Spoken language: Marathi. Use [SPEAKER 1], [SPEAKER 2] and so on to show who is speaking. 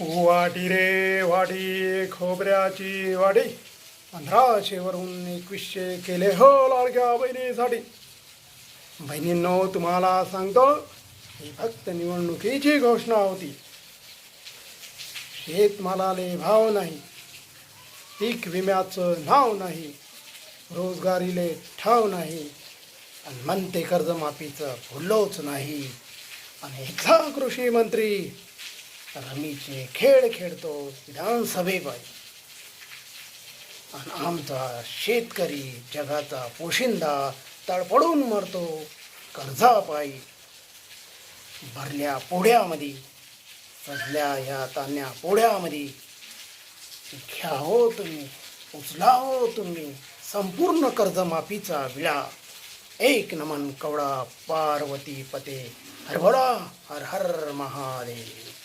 [SPEAKER 1] वाटी रे वाटी खोबऱ्याची वाटी. पंधराशेवरून एकवीसशे केले हो लाडक्या बहिणीसाठी. बहिणींनो तुम्हाला सांगतो ही फक्त निवडणुकीची घोषणा होती. शेतमालाले भाव नाही. पीक विम्याचं नाव नाही. रोजगारीले ठाव नाही. आणि म्हणते कर्जमाफीचं फुललोच नाही. आणि इथला कृषी मंत्री रमीचे खेळ खेळतो विधानसभेबाई आणि आमचा शेतकरी जगाचा पोशिंदा तडपडून मरतो कर्जापायी भरल्या पोढ्यामध्ये सजल्या या तान्या पोड्यामध्ये. घ्या हो तुम्ही उचला हो तुम्ही संपूर्ण कर्जमाफीचा विळा. एक नमन कवडा पार्वती पते हरभरा हर हर महादेव.